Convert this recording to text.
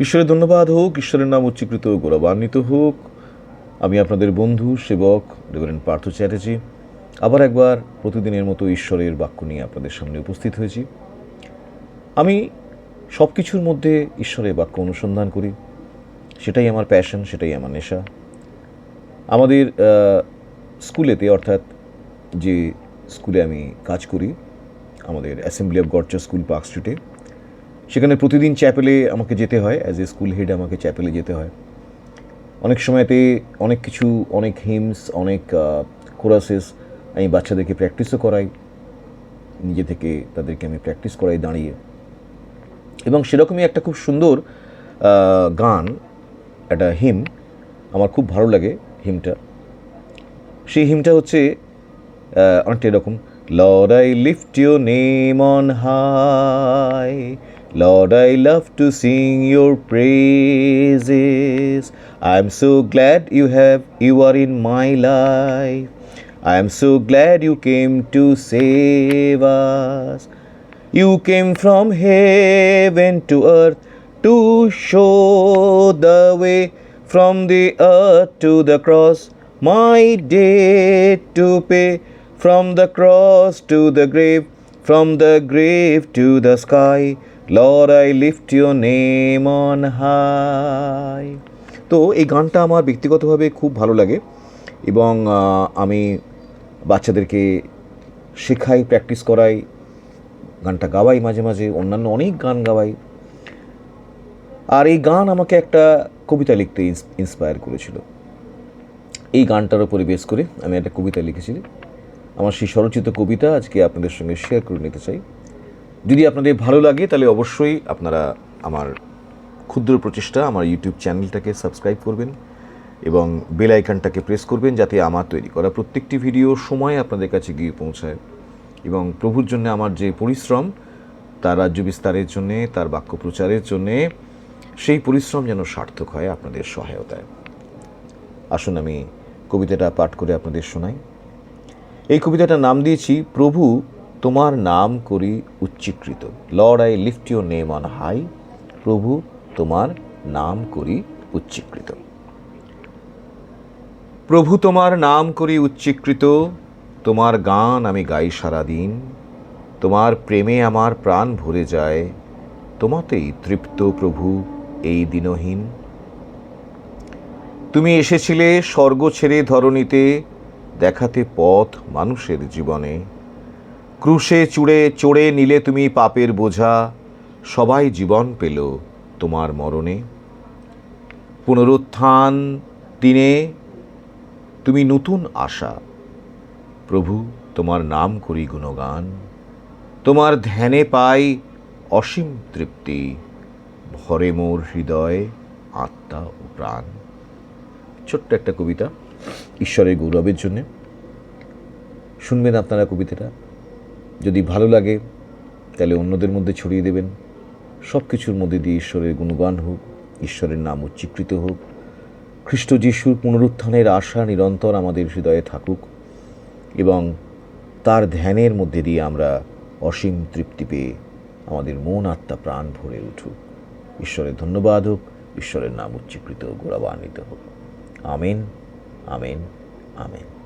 ঈশ্বরের ধন্যবাদ হোক, ঈশ্বরের নাম উচ্চীকৃত গৌরবান্বিত হোক। আমি আপনাদের বন্ধু, সেবক রেভারেন্ট পার্থ চ্যাটার্জি। আবার একবার প্রতিদিনের মতো ঈশ্বরের বাক্য নিয়ে আপনাদের সামনে উপস্থিত হয়েছি। আমি সব কিছুর মধ্যে ঈশ্বরের বাক্য অনুসন্ধান করি। সেটাই আমার প্যাশন সেটাই আমার নেশা। আমাদের স্কুলেতে, অর্থাৎ যে স্কুলে আমি কাজ করি, আমাদের অ্যাসেম্বলি অফ গডচার স্কুল পার্ক স্ট্রিটে সেখানে প্রতিদিন চ্যাপেলে আমাকে যেতে হয় অ্যাজ এ স্কুল হেড আমাকে চ্যাপেলে যেতে হয়। অনেক সময়তে অনেক কিছু, অনেক হিমস অনেক কোরাসেস আমি বাচ্চাদেরকে প্র্যাকটিসও করাই, নিজে থেকে তাদেরকে আমি প্র্যাকটিস করাই দাঁড়িয়ে। এবং সেরকমই একটা খুব সুন্দর গান, একটা হিম আমার খুব ভালো লাগে হিমটা সেই হিমটা হচ্ছে অনেকটা এরকম Lord I lift your name on high Lord, I love to sing your praises. I am so glad you have you are in my life. I am so glad you came to save us. You came from heaven to earth to show the way from the earth to the cross, my debt to pay from the cross to the grave, from the grave to the sky. Lord, I lift your name on high. তো এই গানটা আমার ব্যক্তিগতভাবে খুব ভালো লাগে এবং আমি বাচ্চাদেরকে শেখাই প্র্যাকটিস করাই গানটা গাওয়াই মাঝে মাঝে অন্যান্য অনেক গান গাওয়াই। আর এই গান আমাকে একটা কবিতা লিখতে ইন্সপায়ার করেছিল। এই গানটার উপরে বেস করে আমি একটা কবিতা লিখেছি। আমার সেই স্বরচিত কবিতা আজকে আপনাদের সঙ্গে শেয়ার করে নিতে চাই। যদি আপনাদের ভালো লাগে, তাহলে অবশ্যই আপনারা আমার ক্ষুদ্র প্রচেষ্টা, আমার ইউটিউব চ্যানেলটাকে সাবস্ক্রাইব করবেন এবং বেল আইকনটাকে প্রেস করবেন যাতে আমার তৈরি করা প্রত্যেকটি ভিডিও সময় আপনাদের কাছে গিয়ে পৌঁছায়। এবং প্রভুর জন্য আমার যে পরিশ্রম, তার রাজ্য বিস্তারের জন্যে, তার বাক্য প্রচারের জন্যে, সেই পরিশ্রম যেন সার্থক হয় আপনাদের সহায়তায়। আসুন আমি কবিতাটা পাঠ করে আপনাদের শোনাই। এই কবিতাটার নাম দিয়েছি, প্রভু তোমার নাম করি উচ্চীকৃত। Lord I lift your name on high প্রভু, তোমার নাম করি উচ্চীকৃত। প্রভু, তোমার নাম করি উচ্চীকৃত। তোমার গান আমি গাই সারাদিন। তোমার প্রেমে আমার প্রাণ ভরে যায়। তোমাতেই তৃপ্ত প্রভু এই দিনহীন। তুমি এসেছিলে স্বর্গ ছেড়ে ধরণীতে, দেখাতে পথ মানুষের জীবনে। ক্রুশে চুড়ে, চড়ে নিলে তুমি পাপের বোঝা। সবাই জীবন পেল তোমার মরণে। পুনরুত্থান দিনে তুমি নতুন আশা। প্রভু, তোমার নাম করি গুণগান। তোমার ধ্যানে পাই অসীম তৃপ্তি। ভরে মোর হৃদয় আত্মা ও প্রাণ। ছোট্ট একটা কবিতা, ঈশ্বরের গৌরবের জন্যে। শুনবেন আপনারা কবিতাটা। যদি ভালো লাগে, তাহলে অন্যদের মধ্যে ছড়িয়ে দেবেন। সব কিছুর মধ্যে দিয়ে ঈশ্বরের গুণগান হোক, ঈশ্বরের নাম উচ্চীকৃত হোক, খ্রিস্ট যিশুর পুনরুত্থানের আশা নিরন্তর আমাদের হৃদয়ে থাকুক এবং তার ধ্যানের মধ্যে দিয়ে আমরা অসীম তৃপ্তি পেয়ে আমাদের মন, আত্মা, প্রাণ ভরে উঠুক। ঈশ্বরের ধন্যবাদ হোক, ঈশ্বরের নাম উচ্চীকৃত গোড়াবান্বিত হোক। Amen amen amen.